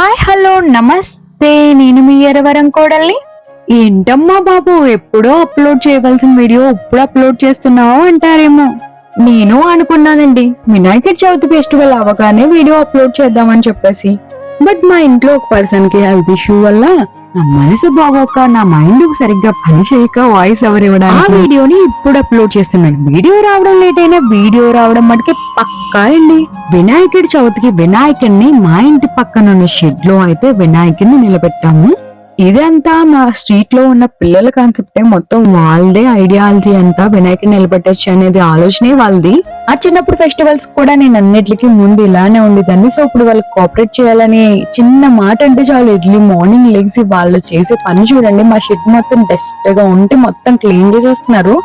Hi hello నమస్తే. నేను మీ ఎరవరం కోడల్ని. ఏంటమ్మా బాబు ఎప్పుడో అప్లోడ్ చేయవలసిన వీడియో ఇప్పుడు అప్లోడ్ చేస్తున్నావు అంటారేమో. నేను అనుకున్నానండి వినాయక చవితి ఫెస్టివల్ అవగానే వీడియో అప్లోడ్ చేద్దామని చెప్పేసి. బట్ మా ఇంట్లో ఒక పర్సన్కి హెల్త్ ఇష్యూ వల్ల నా మనసు బాగోక నా మైండ్ సరిగ్గా పని చేయక వాయిస్ ఎవరు ఇవ్వడానికి ఆ వీడియోని ఇప్పుడు అప్లోడ్ చేస్తున్నాను. వీడియో రావడం లేట్ అయినా వీడియో రావడం మటుకే పక్కా అండి. వినాయకుడి చవితికి వినాయకుడిని మా ఇంటి పక్కన ఉన్న షెడ్లో అయితే వినాయకుడిని నిలబెట్టాము. ఇదంతా మా స్ట్రీట్లో ఉన్న పిల్లల కాన్సెప్టే మొత్తం వాళ్ళదే ఐడియాలజీ అంతా వినాయకుడిని నిలబెట్టచ్చు అనేది ఆలోచనే వాళ్ళది. ఆ చిన్నప్పుడు ఫెస్టివల్స్ కూడా నేను అన్నిటికీ ముందు ఇలానే ఉండేదాన్ని. సో ఇప్పుడు వాళ్ళు కోఆపరేట్ చేయాలని చిన్న మాట అంటే చాలు. ఎర్లీ మార్నింగ్ లెగ్స్ వాళ్ళు చేసే పని చూడండి. మా షెడ్ మొత్తం డస్ట్గా ఉంటే మొత్తం క్లీన్ చేసేస్తున్నారు.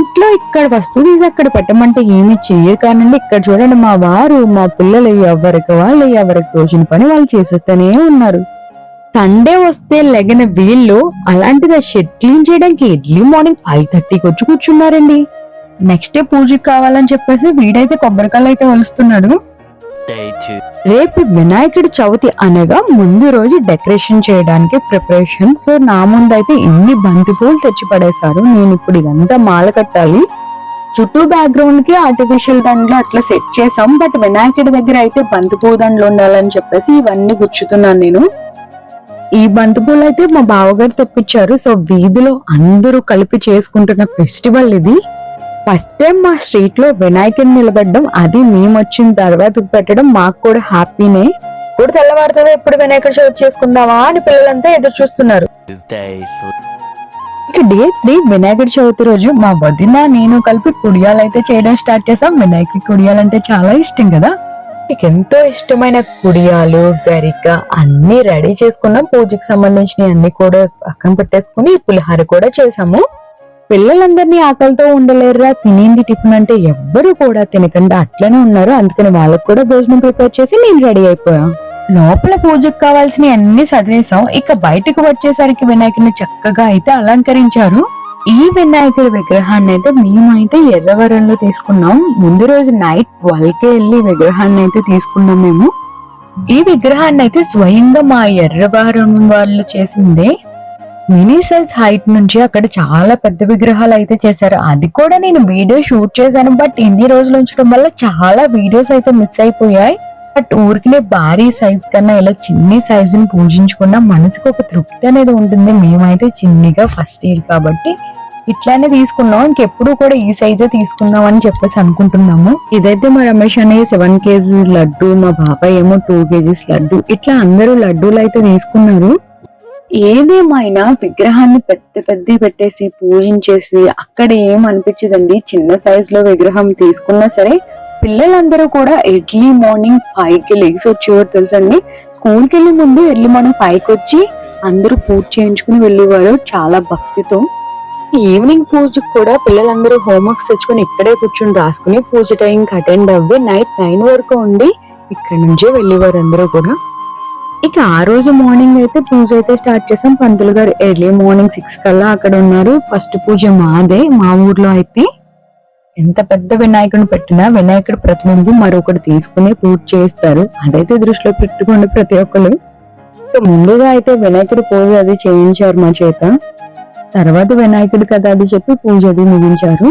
ఇంట్లో ఇక్కడ వస్తువు తీసి అక్కడ పెట్టమంటే ఏమి చేయరు కానండి. ఇక్కడ చూడండి మా వారు మా పిల్లలు ఎవరికి వాళ్ళు ఎవరికి తోచిన పని వాళ్ళు చేసేస్తూనే ఉన్నారు. సండే వస్తే లెగన వీళ్ళు అలాంటిది షెడ్ క్లీన్ చేయడానికి ఎర్లీ మార్నింగ్ ఫైవ్ థర్టీకి వచ్చి కూర్చున్నారండి. నెక్స్ట్ డే పూజకి కావాలని చెప్పేసి వీడైతే కొబ్బరికాయలు అయితే two. రేపు వినాయకుడి చవితి అనగా ముందు రోజు డెకరేషన్ చేయడానికి ప్రిపరేషన్స్ నా ముందైతే ఇన్ని బంతి పూలు తెచ్చి పడేశారు. నేను ఇప్పుడు ఇదంతా మాల కట్టాలి. చుట్టూ బ్యాక్గ్రౌండ్కి ఆర్టిఫిషియల్ దండలు అట్లా సెట్ చేసాం బట్ వినాయకుడి దగ్గర అయితే బంతి పూల దండలు ఉండాలని చెప్పేసి ఇవన్నీ గుచ్చుతున్నాను నేను. ఈ బంతిపూలు అయితే మా బావగారు తెప్పించారు. సో వీధిలో అందరూ కలిపి చేసుకుంటున్న ఫెస్టివల్ ఇది. ఫస్ట్ టైం మా స్ట్రీట్లో వినాయకుడిని నిలబెట్టడం అది మేము వచ్చిన తర్వాత పెట్టడం మాకు కూడా హ్యాపీనే ఇప్పుడు తెల్లవారుతుంది ఎప్పుడు వినాయకుడి చవితి చేసుకుందామా అని పిల్లలంతా ఎదురు చూస్తున్నారు. ఇక డే త్రీ వినాయకుడి చవితి రోజు మా వదిన నేను కలిపి కుడియాలు అయితే చేయడం స్టార్ట్ చేసాం వినాయకుడి కుడియాలంటే చాలా ఇష్టం కదా. నీకు ఎంతో ఇష్టమైన కుడియాలు గరిక అన్ని రెడీ చేసుకున్నాం. పూజకి సంబంధించిన అన్ని కూడా పక్కన పెట్టేసుకుని పులిహార కూడా చేసాము పిల్లలందరినీ ఆకలితో ఉండలేరురా. తినేండి టిఫిన్ అంటే ఎవ్వరు కూడా తినకుండా అట్లనే ఉన్నారు. అందుకని వాళ్ళకు కూడా భోజనం ప్రిపేర్ చేసి నేను రెడీ అయిపోయాం. లోపల పూజకు కావాల్సిన అన్ని సదిలేసాం ఇక బయటకు వచ్చేసరికి వినాయకుడిని చక్కగా అయితే అలంకరించారు. ఈ వినాయకుడి విగ్రహాన్ని అయితే మేమైతే ఎర్రవరంలో తీసుకున్నాం. ముందు రోజు నైట్ వల్కే వెళ్ళి విగ్రహాన్ని అయితే తీసుకున్నాం మేము. ఈ విగ్రహాన్ని అయితే స్వయంగా మా ఎర్రవరం వాళ్ళు చేసిందే. మినీ సైజ్ హైట్ నుంచి అక్కడ చాలా పెద్ద విగ్రహాలు అయితే చేశారు. అది కూడా నేను వీడియో షూట్ చేశాను బట్ ఇన్ని రోజులు ఉంచడం వల్ల చాలా వీడియోస్ అయితే మిస్ అయిపోయాయి. బట్ ఊరికినే భారీ సైజ్ కన్నా ఇలా చిన్ని సైజుని పూజించకుండా మనసుకు ఒక తృప్తి అనేది ఉంటుంది. మేమైతే చిన్నిగా ఫస్ట్ ఇయర్ కాబట్టి ఇట్లానే తీసుకున్నాం. ఇంకెప్పుడు కూడా ఈ సైజే తీసుకుందాం అని చెప్పేసి అనుకుంటున్నాము. ఇదైతే మా రమేష్ అనే సెవెన్ కేజీస్ లడ్డు మా బాబాయ్ ఏమో టూ కేజీస్ లడ్డు ఇట్లా అందరూ లడ్డూలు అయితే తీసుకున్నారు. ఏదేమైనా విగ్రహాన్ని పెద్ద పెద్ద పెట్టేసి పూజించేసి అక్కడ ఏం అనిపించదండి? చిన్న సైజులో విగ్రహం తీసుకున్నా సరే పిల్లలందరూ కూడా ఎర్లీ మార్నింగ్ ఫైవ్కి లెగ్స్ వచ్చేవారు తెలుసండి. స్కూల్కి వెళ్ళే ముందు ఎర్లీ మార్నింగ్ ఫైవ్కి వచ్చి అందరూ పూజ చేయించుకుని వెళ్ళేవారు చాలా భక్తితో. ఈవినింగ్ పూజకు కూడా పిల్లలందరూ హోంవర్క్స్ తెచ్చుకొని ఇక్కడే కూర్చొని రాసుకుని పూజ టైంకి అటెండ్ అవ్వి నైట్ నైన్ వరకు ఉండి ఇక్కడ నుంచే వెళ్ళేవారు అందరూ కూడా. ఇక ఆ రోజు మార్నింగ్ అయితే పూజ అయితే స్టార్ట్ చేసాం. పంతులు గారు ఎర్లీ మార్నింగ్ సిక్స్ కల్లా అక్కడ ఉన్నారు. ఫస్ట్ పూజ మాదే మా ఊర్లో అయితే. ఎంత పెద్ద వినాయకుడిని పెట్టినా వినాయకుడి ప్రతిబింబం మరొకటి తీసుకుని పూజ చేస్తారు. అదైతే దృష్టిలో పెట్టుకోండి ప్రతి ఒక్కరు. ముందుగా అయితే వినాయకుడి పూజ అది చేయించారు మా చేత. తర్వాత వినాయకుడి కథ అది చెప్పి పూజ అది ముగించారు.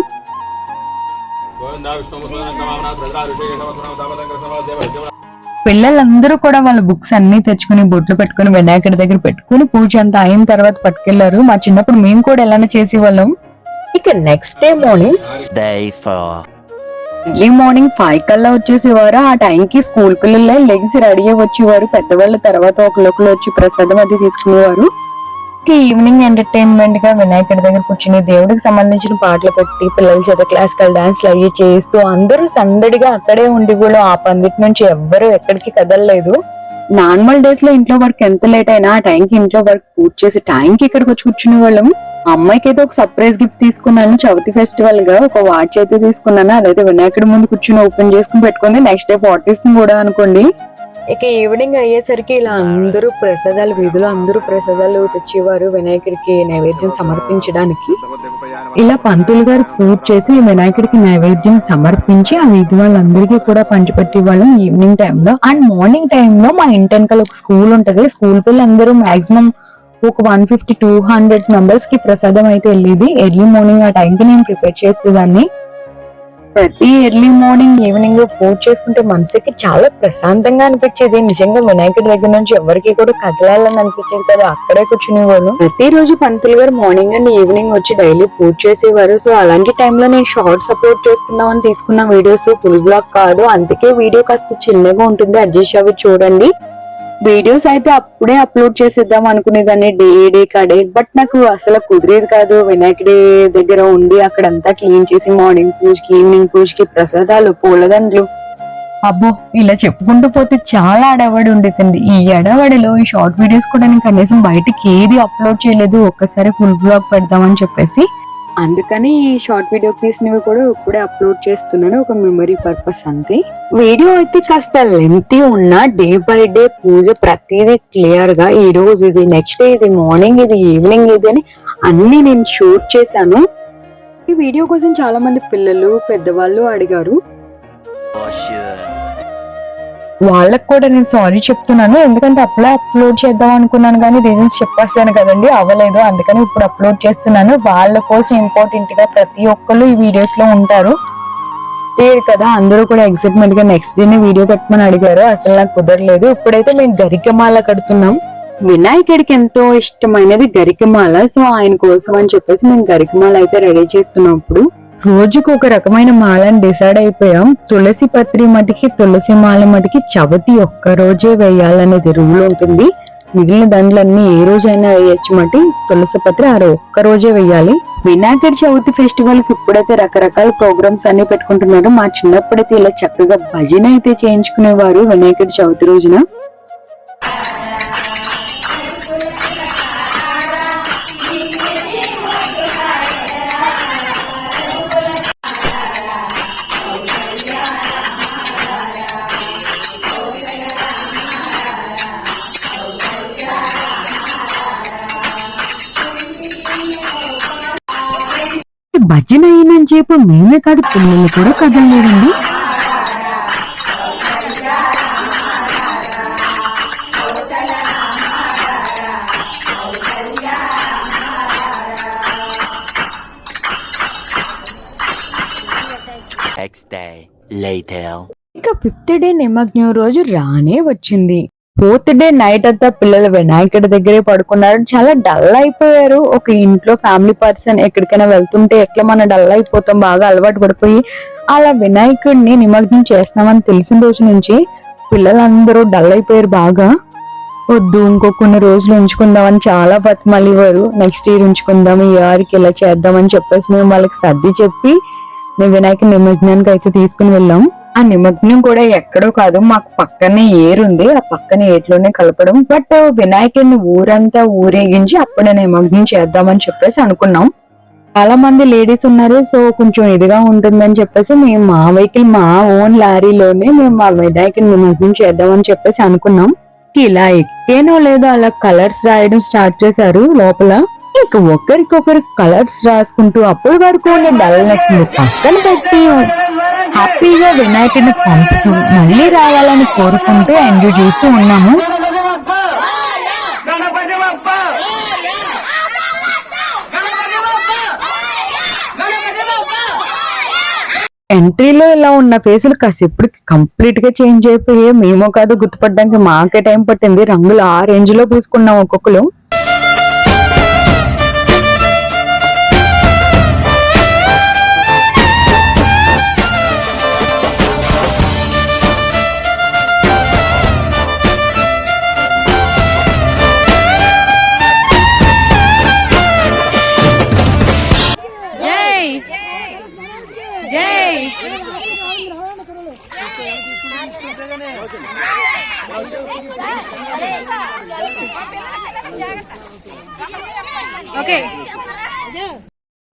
పిల్లలందరూ కూడా వాళ్ళ బుక్స్ అన్ని తెచ్చుకుని బొట్లు పెట్టుకుని వినాయకుడి దగ్గర పెట్టుకుని పూజ అంతా అయిన తర్వాత పట్టుకెళ్ళారు. మా చిన్నప్పుడు మేము కూడా ఎలానే చేసేవాళ్ళం. ఇక next day morning Day four. Early morning five కల్లా వచ్చేసేవారు. ఆ టైంకి స్కూల్ పిల్లలే లెగ్స్ రెడీ అయ్యి వచ్చేవారు. పెద్దవాళ్ళ తర్వాత ఒకళ్ళొకరు వచ్చి ప్రసాదం అది తీసుకునేవారు. ఈవినింగ్ ఎంటర్టైన్మెంట్గా వినాయకుడి దగ్గర కూర్చుని దేవుడికి సంబంధించిన పాటలు పెట్టి పిల్లల చేత క్లాసికల్ డాన్స్లు అయ్యి చేస్తూ అందరూ సందడిగా అక్కడే ఉండి కూడా ఆ పందిటి నుంచి ఎవ్వరూ ఎక్కడికి కదలలేదు. నార్మల్ డేస్లో ఇంట్లో వర్క్ ఎంత లేట్ అయినా ఆ టైంకి ఇంట్లో వర్క్ పూర్తి చేసి టైంకి ఇక్కడికి వచ్చి కూర్చునే వాళ్ళం అమ్మాయికి అయితే ఒక సర్ప్రైజ్ గిఫ్ట్ తీసుకున్నాను. చవితి ఫెస్టివల్గా ఒక వాచ్ అయితే తీసుకున్నాను. అదైతే వినాయకుడి ముందు కూర్చుని ఓపెన్ చేసుకుని పెట్టుకుంది. నెక్స్ట్ డే పార్టీస్ కూడా అనుకోండి. ఇక ఈవినింగ్ అయ్యేసరికి ఇలా అందరూ ప్రసాదాలు వీధిలో అందరూ ప్రసాదాలు తెచ్చేవారు వినాయకుడికి నైవేద్యం సమర్పించడానికి. ఇలా పంతులు గారు పూజ చేసి వినాయకుడికి నైవేద్యం సమర్పించి ఆ వీధి వాళ్ళందరికీ కూడా పంచిపెట్టి వాళ్ళం ఈవినింగ్ టైంలో అండ్ మార్నింగ్ టైంలో మా ఇంటి వెనకాల ఒక స్కూల్ ఉంటది. స్కూల్ పిల్లలందరూ మాక్సిమం ఒక వన్ ఫిఫ్టీ టూ హండ్రెడ్ మెంబర్స్కి ప్రసాదం అయితే వెళ్ళేది. ఎర్లీ మార్నింగ్ ఆ టైంకి నేను ప్రిపేర్ చేసేదాన్ని. ప్రతి ఎర్లీ మార్నింగ్ ఈవినింగ్ పూజ చేసుకుంటే మనసుకి చాలా ప్రశాంతంగా అనిపించేది. నిజంగా వినాయకుడి దగ్గర నుంచి ఎవరికి కూడా కదలాలని అనిపించేది కదా. అక్కడే కూర్చునేవాళ్ళు. ప్రతిరోజు పంతులు గారు మార్నింగ్ అండ్ ఈవినింగ్ వచ్చి డైలీ పూజ చేసేవారు. సో అలాంటి టైంలో నేను షార్ట్స్ అప్లోడ్ చేసుకుందామని తీసుకున్న వీడియోస్ ఫుల్ బ్లాగ్ కాదు. అందుకే వీడియో కాస్త చిన్నగా ఉంటుంది. అడ్జస్ట్ అవి చూడండి. వీడియోస్ అయితే అప్పుడే అప్లోడ్ చేసేద్దాం అనుకునేదాన్ని డే డే కాడే బట్ నాకు అసలు కుదిరేది కాదు. వినాయకుడే దగ్గర ఉండి అక్కడంతా క్లీన్ చేసి మార్నింగ్ పూజకి ఈవినింగ్ పూజకి ప్రసాదాలు పూలదండ్లు. అబ్బో ఇలా చెప్పుకుంటూ పోతే చాలా అడవడి ఉండేదండి. ఈ అడవడిలో ఈ షార్ట్ వీడియోస్ కూడా నేను కనీసం బయటకి ఏది అప్లోడ్ చేయలేదు. ఒక్కసారి ఫుల్ బ్లాగ్ పెడదామని చెప్పేసి అందుకని ఈ షార్ట్ వీడియో తీసినవి కూడా ఇప్పుడే అప్లోడ్ చేస్తున్నాను ఒక మెమరీ పర్పస్ అంతే. వీడియో అయితే కాస్త లెంతీ ఉన్నా డే బై డే పూజ ప్రతిదీ క్లియర్గా ఈ రోజు ఇది నెక్స్ట్ డే ఇది మార్నింగ్ ఇది ఈవినింగ్ ఇది అని అన్ని నేను షూట్ చేశాను. ఈ వీడియో కోసం చాలా మంది పిల్లలు పెద్దవాళ్ళు అడిగారు. Oh, వాళ్ళకి కూడా నేను సారీ చెప్తున్నాను. ఎందుకంటే అప్పుడే అప్లోడ్ చేద్దాం అనుకున్నాను కానీ రీజన్స్ చెప్పేస్తాను కదండి అవ్వలేదు. అందుకని ఇప్పుడు అప్లోడ్ చేస్తున్నాను. వాళ్ళ కోసం ఇంపార్టెంట్గా ప్రతి ఒక్కరు ఈ వీడియోస్లో ఉంటారు. లేదు కదా అందరూ కూడా ఎక్సైట్మెంట్గా నెక్స్ట్ డే వీడియో కట్టమని అడిగారు. అసలు నాకు కుదరలేదు. ఇప్పుడైతే మేము గరికమాల కడుతున్నాం. వినాయకుడికి ఎంతో ఇష్టమైనది గరికమాల. సో ఆయన కోసం అని చెప్పేసి మేము గరికమాల అయితే రెడీ చేస్తున్నాం ఇప్పుడు. రోజుకు ఒక రకమైన మాలని డిసైడ్ అయిపోయాం. తులసి పత్రి మటుకి తులసి మాల మటికి చవతి ఒక్క రోజే వేయాలనేది రూల్ ఉంటుంది. మిగిలిన దండలన్నీ ఏ రోజైనా వేయచ్చు మటి. తులసి పత్రి ఆ ఒక్క రోజే వేయాలి. వినాయకుడి చవితి ఫెస్టివల్కి ఇప్పుడైతే రకరకాల ప్రోగ్రామ్స్ అన్ని పెట్టుకుంటున్నారు. మా చిన్నప్పుడైతే ఇలా చక్కగా భజన అయితే చేయించుకునేవారు వినాయకుడి చవితి రోజున. భజన అయినని చెప్పి మేమే కాదు పిల్లలు కూడా కదలలేదండి. ఇక ఫిఫ్త్ డే నిమగ్నం రోజు రానే వచ్చింది ఫోర్త్ డే నైట్ అంతా పిల్లలు వినాయకుడి దగ్గరే పడుకున్నారు. చాలా డల్ అయిపోయారు. ఒక ఇంట్లో ఫ్యామిలీ పర్సన్ ఎక్కడికైనా వెళ్తుంటే ఎట్లా మనం డల్ అయిపోతాం బాగా అలవాటు పడిపోయి అలా వినాయకుడిని నిమగ్నం చేస్తున్నామని తెలిసిన రోజు నుంచి పిల్లలందరూ డల్ అయిపోయారు బాగా. వద్దు ఇంకో కొన్ని రోజులు ఉంచుకుందామని చాలా బతిమలివారు. నెక్స్ట్ ఇయర్ ఉంచుకుందాం ఈ ఇయర్కి ఇలా చేద్దామని చెప్పేసి మేము వాళ్ళకి సర్ది చెప్పి మేము వినాయకుడి నిమగ్నానికి అయితే తీసుకుని వెళ్ళాం. ఆ నిమగ్నం కూడా ఎక్కడో కాదు మాకు పక్కనే ఏరుంది ఆ పక్కన ఏట్లోనే కలపడం. బట్ వినాయకుడిని ఊరంతా ఊరేగించి అప్పుడే నిమగ్నం చేద్దామని చెప్పేసి అనుకున్నాం. చాలా మంది లేడీస్ ఉన్నారు సో కొంచెం ఇదిగా ఉంటుందని చెప్పేసి మేము మా వెహికల్ మా ఓన్ లారీలోనే మేము మా వినాయకుడిని నిమగ్నం చేద్దామని చెప్పేసి అనుకున్నాం. ఇలా ఎక్కేనో లేదో అలా కలర్స్ రాయడం స్టార్ట్ చేశారు లోపల. ఇంక ఒకరికొకరు కలర్స్ రాసుకుంటూ అప్పుడు వరకు ఉన్న డల్నెస్ పక్కన పెట్టి హ్యాపీగా వినాయకుడిని పంపుతూ మళ్ళీ రావాలని కోరుకుంటూ ఎంజాయ్ చేస్తూ ఉన్నాము ఎంట్రీలో ఇలా ఉన్న ఫేసులు కాసేపటికి కంప్లీట్గా చేంజ్ అయిపోయి మేము కాదు గుర్తుపడడానికి మాకే టైం పట్టింది. రంగులు ఆ రేంజ్లో పూసుకున్నాం ఒక్కొక్కరు. ఓకే.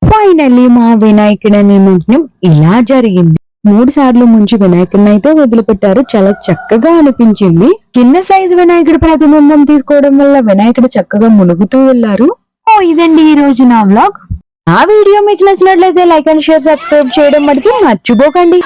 ఫైనల్లీ మా వినాయకుడి నిమగ్నం ఇలా జరిగింది. మూడు సార్లు ముంచి వినాయకుడిని అయితే వదిలిపెట్టారు. చాలా చక్కగా అనిపించింది. చిన్న సైజు వినాయకుడి ప్రతిబింబం తీసుకోవడం వల్ల వినాయకుడు చక్కగా మునుగుతూ వెళ్ళారు ఓ ఇదండి ఈ రోజు నా వ్లాగ్ నా వీడియో మీకు నచ్చినట్లయితే లైక్ అండ్ షేర్ సబ్స్క్రైబ్ చేయడం మటుకు మర్చిపోకండి.